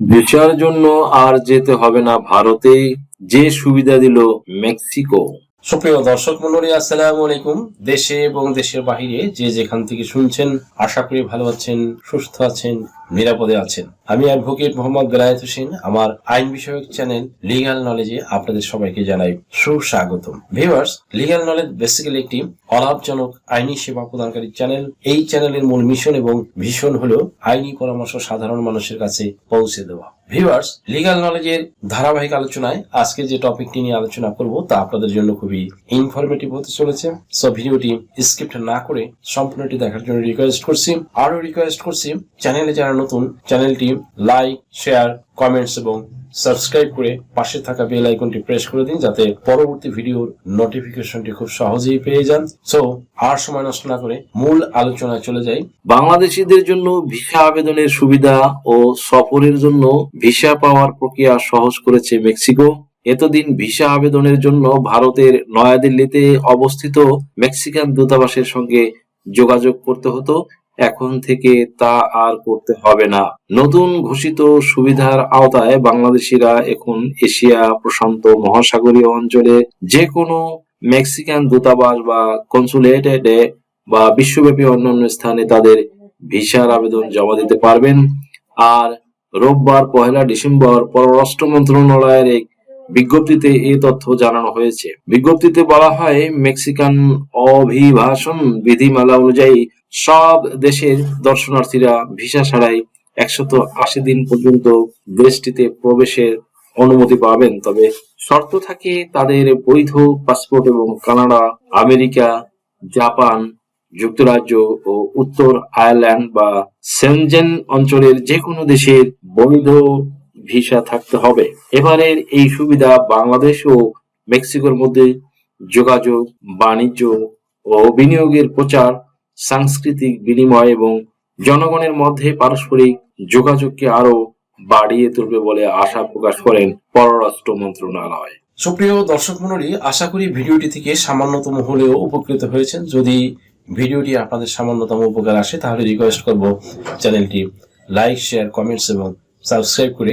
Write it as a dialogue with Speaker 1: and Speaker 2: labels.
Speaker 1: ভিসার জন্য আর যেতে হবে না ভারতে। যে সুবিধা দিল মেক্সিকো।
Speaker 2: সুপ্রিয় দর্শক মন্ডলী আসসালাম আলাইকুম। দেশে এবং দেশের বাহিরে যে যেখান থেকে শুনছেন, আশা করি ভালো আছেন, সুস্থ আছেন নিরাপদে আছেন। আমি অ্যাডভোকেট মোহাম্মদ বেলায়েত হোসেন, আমার আইন বিষয়ক চ্যানেল লিগ্যাল নলেজে আপনাদের সবাইকে জানাই সুস্বাগতম। ভিউয়ার্স লিগ্যাল নলেজ বেসিক্যালি একটি অলাভজনক আইনি সেবা প্রদানকারী চ্যানেল এই চ্যানেলের মূল মিশন এবং ভীষণ হলো আইনি পরামর্শ সাধারণ মানুষের কাছে পৌঁছে দেওয়া। ভিউয়ার্স লিগ্যাল নলেজের ধারাবাহিক আলোচনায় আজকে যে টপিকটি নিয়ে আলোচনা করব তা আপনাদের জন্য খুবই ইনফরমেটিভ হতে চলেছে। সো ভিডিওটি স্ক্রিপ্ট না করে সম্পূর্ণটি দেখার জন্য রিকোয়েস্ট করছি। আরও রিকোয়েস্ট করছি চ্যানেলে যারা নতুন চ্যানেলটি লাইক, শেয়ার, কমেন্টস এবং সাবস্ক্রাইব করে পাশে থাকা বেল আইকনটি প্রেস করে দিন যাতে পরবর্তী ভিডিওর নোটিফিকেশনটি খুব সহজেই পেয়ে যান। সো আর সময় নষ্ট না করে মূল আলোচনায় চলে যাই।
Speaker 1: বাংলাদেশিদের জন্য ভিসা আবেদনের সুবিধা ও সফরের জন্য ভিসা পাওয়ার প্রক্রিয়া সহজ করেছে মেক্সিকো। এতদিন ভিসা আবেদনের জন্য ভারতের নয়াদিল্লিতে অবস্থিত মেক্সিকান দূতাবাসের সঙ্গে যোগাযোগ করতে হতো। এখন থেকে তা আর করতে হবে না। নতুন ঘোষিত সুবিধার আওতায় বাংলাদেশিরা এখন এশিয়া প্রশান্ত মহাসাগরীয় অঞ্চলে যে কোনো মেক্সিকান দূতাবাস বা কনসুলেটেডে বা বিশ্বব্যাপী অন্যান্য স্থানে তাদের ভিসার আবেদন জমা দিতে পারবেন। আর রোববার পহেলা ডিসেম্বর পররাষ্ট্র মন্ত্রণালয়ের এক বিজ্ঞপ্তিতে এ তথ্য জানানো হয়েছে। বিজ্ঞপ্তিতে বলা হয়, মেক্সিকান অভিবাসন বিধিমালা অনুযায়ী সব দেশের দর্শনার্থীরা ভিসা ছাড়াই একশত আশি দিন পর্যন্ত দেশটিতে প্রবেশের অনুমতি পাবেন। তবে শর্ত থাকে তাদের বৈধ পাসপোর্ট এবং কানাডা, আমেরিকা, জাপান, যুক্তরাজ্য ও উত্তর আয়ারল্যান্ড বা সেনজেন অঞ্চলের যে কোনো দেশের বৈধ ভিসা থাকতে হবে। এবারের এই সুবিধা বাংলাদেশ ও মেক্সিকোর মধ্যে যোগাযোগ, বাণিজ্য ও বিনিয়োগের প্রচার, সাংস্কৃতিক বিনিময় এবং জনগণের মধ্যে পারস্পরিক যোগাযোগকে আরও বাড়িয়ে তুলবে বলে আশা প্রকাশ করেন পররাষ্ট্র মন্ত্রণালয়।
Speaker 2: সুপ্রিয় দর্শক মন্ডলী আশা করি ভিডিওটি থেকে সামান্যতম হলেও উপকৃত হয়েছেন। যদি ভিডিওটি আপনাদের সামান্যতম উপকার আসে, তাহলে রিকোয়েস্ট করব চ্যানেলটি লাইক শেয়ার কমেন্টস এবং সাবস্ক্রাইব করে